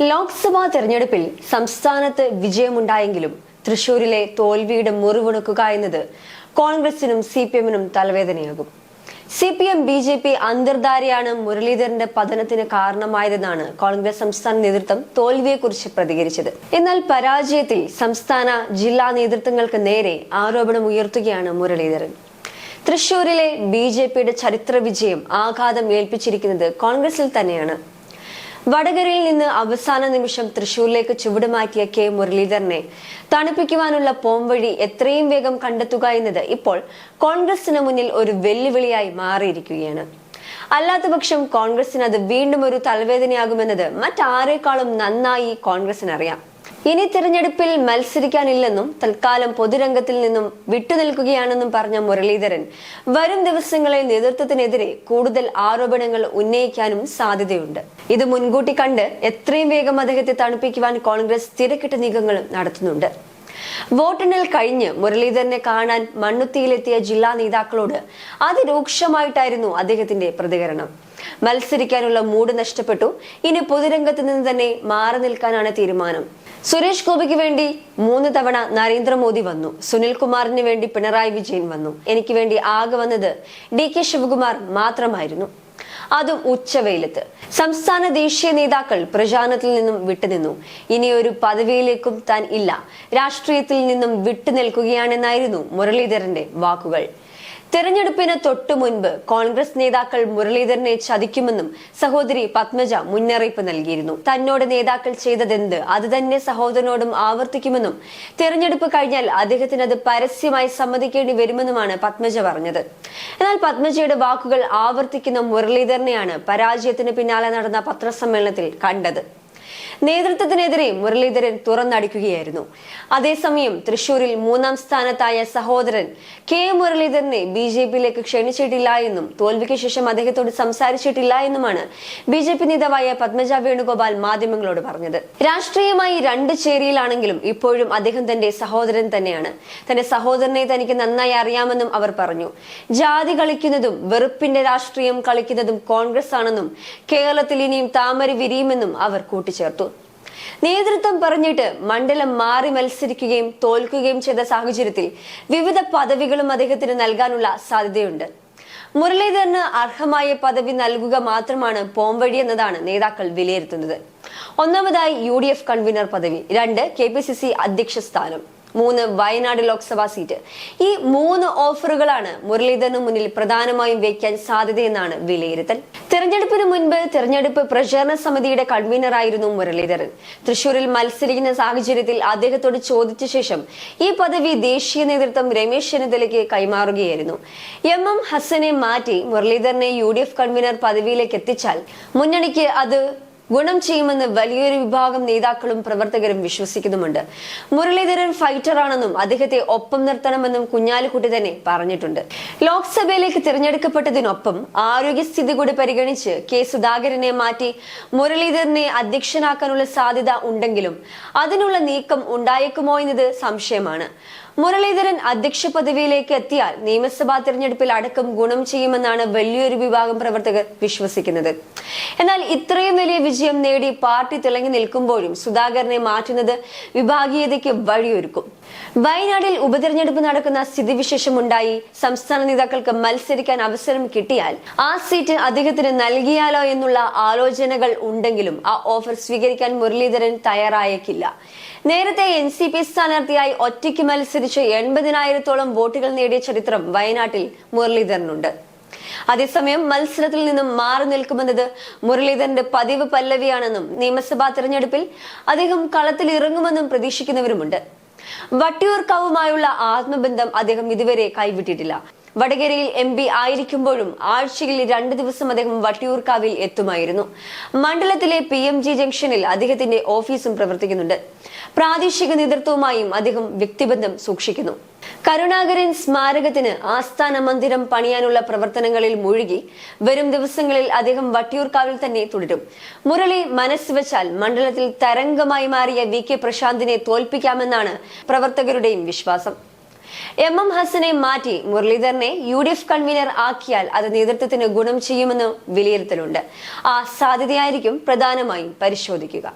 ലോക്സഭാ തെരഞ്ഞെടുപ്പിൽ സംസ്ഥാനത്ത് വിജയമുണ്ടായെങ്കിലും തൃശൂരിലെ തോൽവിയുടെ മുറിവുണക്കുക എന്നത് കോൺഗ്രസിനും സി പി എമ്മിനും തലവേദനയാകും. C P M B J P അന്തർധാരയാണ് മുരളീധരന്റെ പതനത്തിന് കാരണമായതെന്നാണ് കോൺഗ്രസ് സംസ്ഥാന നേതൃത്വം തോൽവിയെക്കുറിച്ച് പ്രതികരിച്ചത്. എന്നാൽ പരാജയത്തിൽ സംസ്ഥാന ജില്ലാ നേതൃത്വങ്ങൾക്ക് നേരെ ആരോപണം ഉയർത്തുകയാണ് മുരളീധരൻ. തൃശൂരിലെ ബി ജെ പിയുടെ ചരിത്ര വിജയം ആഘാതം ഏൽപ്പിച്ചിരിക്കുന്നത് കോൺഗ്രസിൽ തന്നെയാണ്. വടകരയിൽ നിന്ന് അവസാന നിമിഷം തൃശൂരിലേക്ക് ചുവടുമാറ്റിയ കെ മുരളീധരനെ തണുപ്പിക്കുവാനുള്ള പോംവഴി എത്രയും വേഗം കണ്ടെത്തുക എന്നത് ഇപ്പോൾ കോൺഗ്രസിന് മുന്നിൽ ഒരു വെല്ലുവിളിയായി മാറിയിരിക്കുകയാണ്. അല്ലാത്തപക്ഷം കോൺഗ്രസിന് അത് വീണ്ടും ഒരു തലവേദനയാകുമെന്നത് മറ്റാരേക്കാളും നന്നായി കോൺഗ്രസിന് അറിയാം ഇനി തിരഞ്ഞെടുപ്പിൽ മത്സരിക്കാനില്ലെന്നും തൽക്കാലം പൊതുരംഗത്തിൽ നിന്നും വിട്ടുനിൽക്കുകയാണെന്നും പറഞ്ഞ മുരളീധരൻ വരും ദിവസങ്ങളിൽ നേതൃത്വത്തിനെതിരെ കൂടുതൽ ആരോപണങ്ങൾ ഉന്നയിക്കാനും സാധ്യതയുണ്ട്. ഇത് മുൻകൂട്ടി കണ്ട് എത്രയും വേഗം അദ്ദേഹത്തെ തണുപ്പിക്കുവാൻ കോൺഗ്രസ് തിരക്കിട്ട നീക്കങ്ങളും നടത്തുന്നുണ്ട്. വോട്ടെണ്ണൽ കഴിഞ്ഞ് മുരളീധരനെ കാണാൻ മണ്ണുത്തിയിലെത്തിയ ജില്ലാ നേതാക്കളോട് അതിരൂക്ഷമായിട്ടായിരുന്നു അദ്ദേഹത്തിന്റെ പ്രതികരണം. മത്സരിക്കാനുള്ള മൂഡ് നഷ്ടപ്പെട്ടു. ഇനി പൊതുരംഗത്ത് നിന്ന് തന്നെ മാറി നിൽക്കാനാണ് തീരുമാനം. സുരേഷ് ഗോപിക്ക് വേണ്ടി മൂന്ന് തവണ നരേന്ദ്രമോദി വന്നു. സുനിൽ കുമാറിന് വേണ്ടി പിണറായി വിജയൻ വന്നു. എനിക്ക് വേണ്ടി ആകെ വന്നത് ഡി കെ ശിവകുമാർ മാത്രമായിരുന്നു. അതും ഉച്ചവെയിലത്ത്. സംസ്ഥാന ദേശീയ നേതാക്കൾ പ്രചാരണത്തിൽ നിന്നും വിട്ടുനിന്നു. ഇനി ഒരു പദവിയിലേക്കും താൻ ഇല്ല. രാഷ്ട്രീയത്തിൽ നിന്നും വിട്ടുനിൽക്കുകയാണെന്നായിരുന്നു മുരളീധരന്റെ വാക്കുകൾ. തെരഞ്ഞെടുപ്പിന് തൊട്ടു മുൻപ് കോൺഗ്രസ് നേതാക്കൾ മുരളീധരനെ ചതിക്കുമെന്നും സഹോദരി പത്മജ മുന്നറിയിപ്പ് നൽകിയിരുന്നു. തന്നോട് നേതാക്കൾ ചെയ്തതെന്ത്? അത് തന്നെ സഹോദരനോടും ആവർത്തിക്കുമെന്നും തെരഞ്ഞെടുപ്പ് കഴിഞ്ഞാൽ അദ്ദേഹത്തിന് അത് പരസ്യമായി സമ്മതിക്കേണ്ടി വരുമെന്നുമാണ് പത്മജ പറഞ്ഞത്. എന്നാൽ പത്മജയുടെ വാക്കുകൾ ആവർത്തിക്കുന്ന മുരളീധരനെയാണ് പരാജയത്തിന് പിന്നാലെ നടന്ന പത്രസമ്മേളനത്തിൽ കണ്ടത്. നേതൃത്വത്തിനെതിരെ മുരളീധരൻ തുറന്നടിക്കുകയായിരുന്നു. അതേസമയം തൃശൂരിൽ മൂന്നാം സ്ഥാനത്തായ സഹോദരൻ കെ മുരളീധരനെ ബി ജെ പിയിലേക്ക് ക്ഷണിച്ചിട്ടില്ല എന്നും തോൽവിക്ക് ശേഷം അദ്ദേഹത്തോട് സംസാരിച്ചിട്ടില്ല എന്നുമാണ് ബി ജെ പി നേതാവായ പത്മജ വേണുഗോപാൽ മാധ്യമങ്ങളോട് പറഞ്ഞത്. രാഷ്ട്രീയമായി രണ്ട് ചേരിയിലാണെങ്കിലും ഇപ്പോഴും അദ്ദേഹം തന്റെ സഹോദരൻ തന്നെയാണ്. തന്റെ സഹോദരനെ തനിക്ക് നന്നായി അറിയാമെന്നും അവർ പറഞ്ഞു. ജാതി കളിക്കുന്നതും വെറുപ്പിന്റെ രാഷ്ട്രീയം കളിക്കുന്നതും കോൺഗ്രസ് ആണെന്നും കേരളത്തിൽ ഇനിയും താമര വിരിയുമെന്നും അവർ കൂട്ടിച്ചേർത്തു. നേതൃത്വം പറഞ്ഞിട്ട് മണ്ഡലം മാറി മത്സരിക്കുകയും തോൽക്കുകയും ചെയ്ത സാഹചര്യത്തിൽ വിവിധ പദവികളും അദ്ദേഹത്തിന് നൽകാനുള്ള സാധ്യതയുണ്ട്. മുരളീധരന് അർഹമായ പദവി നൽകുക മാത്രമാണ് പോംവഴി എന്നതാണ് നേതാക്കൾ വിലയിരുത്തുന്നത്. ഒന്നാമതായി യു ഡി എഫ് കൺവീനർ പദവി രണ്ട് കെ പി സി സി അധ്യക്ഷ സ്ഥാനം. മൂന്ന് വയനാട് ലോക്സഭാ സീറ്റ്. ഈ മൂന്ന് ഓഫറുകളാണ് മുരളീധരന് മുന്നിൽ പ്രധാനമായും വയ്ക്കാൻ സാധ്യതയെന്നാണ് വിലയിരുത്തൽ. തെരഞ്ഞെടുപ്പിന് മുൻപ് തെരഞ്ഞെടുപ്പ് പ്രചാരണ സമിതിയുടെ കൺവീനറായിരുന്നു മുരളീധരൻ. തൃശൂരിൽ മത്സരിക്കുന്ന സാഹചര്യത്തിൽ അദ്ദേഹത്തോട് ചോദിച്ച ശേഷം ഈ പദവി ദേശീയ നേതൃത്വം രമേശ് ചെന്നിത്തലയ്ക്ക് കൈമാറുകയായിരുന്നു. എം എം ഹസനെ മാറ്റി മുരളീധരനെ യു ഡി എഫ് കൺവീനർ പദവിയിലേക്ക് എത്തിച്ചാൽ മുന്നണിക്ക് അത് ഗുണം ചെയ്യുമെന്ന് വലിയൊരു വിഭാഗം നേതാക്കളും പ്രവർത്തകരും വിശ്വസിക്കുന്നുമുണ്ട്. മുരളീധരൻ ഫൈറ്റർ ആണെന്നും അദ്ദേഹത്തെ ഒപ്പം നിർത്തണമെന്നും കുഞ്ഞാലിക്കുട്ടി തന്നെ പറഞ്ഞിട്ടുണ്ട്. ലോക്സഭയിലേക്ക് തിരഞ്ഞെടുക്കപ്പെട്ടതിനൊപ്പം ആരോഗ്യസ്ഥിതി കൂടി പരിഗണിച്ച് കെ സുധാകരനെ മാറ്റി മുരളീധരനെ അധ്യക്ഷനാക്കാനുള്ള സാധ്യത ഉണ്ടെങ്കിലും അതിനുള്ള നീക്കം ഉണ്ടായേക്കുമോ എന്നത് സംശയമാണ്. മുരളീധരൻ അധ്യക്ഷ പദവിയിലേക്ക് എത്തിയാൽ നിയമസഭാ തിരഞ്ഞെടുപ്പിൽ അടക്കം ഗുണം ചെയ്യുമെന്നാണ് വലിയൊരു വിഭാഗം പ്രവർത്തകർ വിശ്വസിക്കുന്നത്. എന്നാൽ ഇത്രയും വലിയ വിജയം നേടി പാർട്ടി തിളങ്ങി നിൽക്കുമ്പോഴും സുധാകരനെ മാറ്റുന്നത് വിഭാഗീയതയ്ക്ക് വഴിയൊരുക്കും. വയനാട്ടിൽ ഉപതെരഞ്ഞെടുപ്പ് നടക്കുന്ന സ്ഥിതിവിശേഷമുണ്ടായി. സംസ്ഥാന നേതാക്കൾക്ക് മത്സരിക്കാൻ അവസരം കിട്ടിയാൽ ആ സീറ്റ് അദ്ദേഹത്തിന് നൽകിയാലോ എന്നുള്ള ആലോചനകൾ ഉണ്ടെങ്കിലും ആ ഓഫർ സ്വീകരിക്കാൻ മുരളീധരൻ തയ്യാറായേക്കില്ല. നേരത്തെ എൻ സി പി സ്ഥാനാർത്ഥിയായി ഒറ്റയ്ക്ക് മത്സരിച്ച് എൺപതിനായിരത്തോളം വോട്ടുകൾ നേടിയ ചരിത്രം വയനാട്ടിൽ മുരളീധരനുണ്ട്. അതേസമയം മത്സരത്തിൽ നിന്നും മാറി നിൽക്കുമെന്നത് മുരളീധരന്റെ പതിവ് പല്ലവിയാണെന്നും നിയമസഭാ തെരഞ്ഞെടുപ്പിൽ അദ്ദേഹം കളത്തിൽ ഇറങ്ങുമെന്നും പ്രതീക്ഷിക്കുന്നവരുമുണ്ട്. വട്ടിയൂർക്കാവുമായുള്ള ആത്മബന്ധം അദ്ദേഹം ഇതുവരെ കൈവിട്ടിട്ടില്ല. വടകരയിൽ എം പി ആയിരിക്കുമ്പോഴും ആഴ്ചയിൽ രണ്ട് ദിവസം അദ്ദേഹം വട്ടിയൂർക്കാവിൽ എത്തുമായിരുന്നു. മണ്ഡലത്തിലെ പി എം ജി ജംഗ്ഷനിൽ അദ്ദേഹത്തിന്റെ ഓഫീസും പ്രവർത്തിക്കുന്നുണ്ട്. പ്രാദേശിക നേതൃത്വവുമായും അദ്ദേഹം വ്യക്തിബന്ധം സൂക്ഷിക്കുന്നു. കരുണാകരൻ സ്മാരകത്തിന് ആസ്ഥാന മന്ദിരം പണിയാനുള്ള പ്രവർത്തനങ്ങളിൽ മുഴുകി വരും ദിവസങ്ങളിൽ അദ്ദേഹം വട്ടിയൂർക്കാവിൽ തന്നെ തുടരും. മുരളി മനസ്സ് വെച്ചാൽ മണ്ഡലത്തിൽ തരംഗമായി മാറിയ വി കെ പ്രശാന്തിനെ തോൽപ്പിക്കാമെന്നാണ് പ്രവർത്തകരുടെയും വിശ്വാസം. എം എം ഹസനെ മാറ്റി മുരളീധരനെ യു ഡി എഫ് കൺവീനർ ആക്കിയാൽ അത് നേതൃത്വത്തിന് ഗുണം ചെയ്യുമെന്ന് വിലയിരുത്തലുണ്ട്. ആ സാധ്യതയായിരിക്കും പ്രധാനമായും പരിശോധിക്കുക.